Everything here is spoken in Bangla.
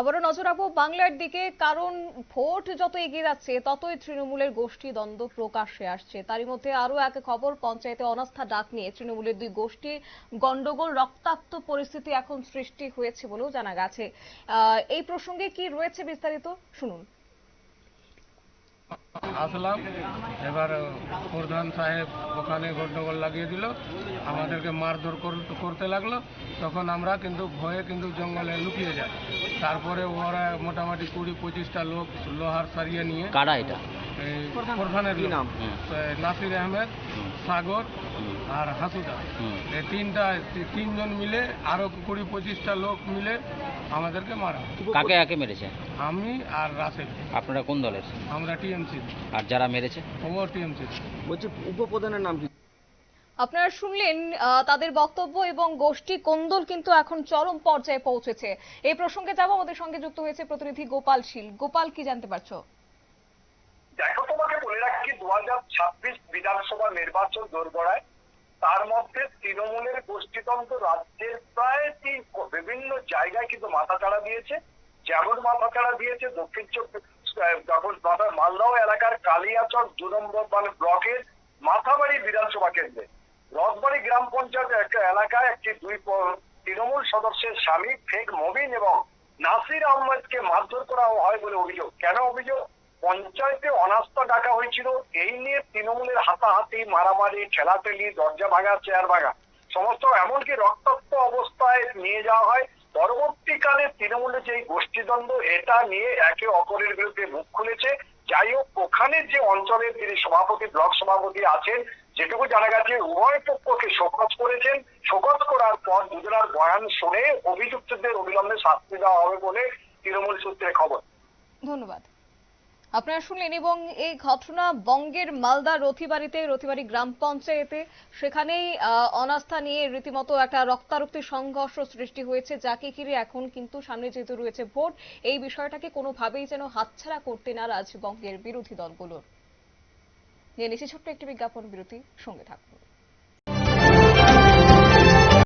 আবারও নজর রাখব বাংলার দিকে, কারণ ভোট যত এগিয়ে যাচ্ছে, ততই তৃণমূলের গোষ্ঠী দ্বন্দ্ব প্রকাশ্যে আসছে। তারই মধ্যে আরও এক খবর, পঞ্চায়েতে অনাস্থা ডাক নিয়ে তৃণমূলের দুই গোষ্ঠী গন্ডগোল রক্তাক্ত পরিস্থিতি এখন সৃষ্টি হয়েছে বলেও জানা গেছে। এই প্রসঙ্গে কি রয়েছে বিস্তারিত? শুনুন। আসলাম। এবার প্রধান সাহেব ওখানে গন্ডগোল লাগিয়ে দিল। আমাদেরকে মারধর কর- করতে লাগল। তখন আমরা কিন্তু ভয়ে কিন্তু জঙ্গলে লুকিয়ে যাই। তারপরে ওরা মোটামুটি কুড়ি পঁচিশটা লোক লোহার সারিয়ে নিয়ে কারা এটা? প্রধানের হুম। এ, নাসির আহমেদ সাগর আর হাসুদা। এই তিনটা তিনজন মিলে আরও কুড়ি পঁচিশটা লোক মিলে আমাদেরকে মারা কাকে কাকে মেরেছে? আমি আর রাসেল। আপনারা কোন দলের? আমরা টিএমসি। আর যারা মেরেছে? ও টিএমসি। বলছি উপপ্রধানের নাম কি? আপনারা শুনলেন আহ, তাদের বক্তব্য এবং গোষ্ঠী কোন্দল কিন্তু এখন চরম পর্যায়ে পৌঁছেছে। এই প্রসঙ্গে যাব আমাদের সঙ্গে যুক্ত হয়েছে প্রতিনিধি গোপাল শীল। গোপাল কি জানতে পারছ? দেখো, তোমাকে বলে রাখি দু হাজার ছাব্বিশ বিধানসভা নির্বাচন দোরগড়ায় তার মধ্যে তৃণমূলের গোষ্ঠীতন্ত্র রাজ্যের প্রায় তিন বিভিন্ন জায়গায় কিন্তু মাথাচাড়া দিয়েছে। যেমন মাথাচাড়া দিয়েছে দক্ষিণ চব্বিশ যখন মাথা মালদহ এলাকার কালিয়াচক দু নম্বর মানে ব্লকের মাথাবাড়ি বিধানসভা কেন্দ্রে। রথবাড়ি গ্রাম পঞ্চায়েত একটা এলাকায় একটি দুই তৃণমূল সদস্যের স্বামী ফেক মবিন এবং নাসির আহমেদকে মারধর করা হয় বলে অভিযোগ। কেন অভিযোগ? পঞ্চায়েতে অনাস্থা ডাকা হয়েছিল, এই নিয়ে তৃণমূলের হাতাহাতি, মারামারি, ঠেলাঠেলি, দরজা ভাঙা, চেয়ার ভাঙা, সমস্ত এমনকি রক্তাক্ত অবস্থায় নিয়ে যাওয়া হয়। পরবর্তীকালে তৃণমূলের যে গোষ্ঠীদ্বন্দ্ব, এটা নিয়ে একে অপরের বিরুদ্ধে মুখ খুলেছে। যাই হোক, ওখানে যে অঞ্চলের তিনি সভাপতি, ব্লক সভাপতি আছেন, যেটুকু জানা গেছে, উভয় পক্ষকে শোকজ করেছেন। শোকজ করার পর দুজনার বয়ান শুনে অভিযুক্তদের অবিলম্বে শাস্তি দেওয়া হবে বলে তৃণমূল সূত্রে খবর। ধন্যবাদ। আপনারা শুনলেন এবং এই ঘটনা বঙ্গের মালদা রথিবাড়িতে, রথিবাড়ি গ্রাম পঞ্চায়েতে। সেখানেই অনাস্থা নিয়ে রীতিমতো একটা রক্তারক্তি সংঘর্ষ সৃষ্টি হয়েছে যাকে ঘিরে এখন কিন্তু সামনে যেহেতু রয়েছে ভোট, এই বিষয়টাকে কোনোভাবেই যেন হাতছাড়া করতে নারাজ বঙ্গের বিরোধী দলগুলোর নিয়ে নিচ্ছে ছোট্ট একটি বিজ্ঞাপন বিরতি, সঙ্গে থাকুন।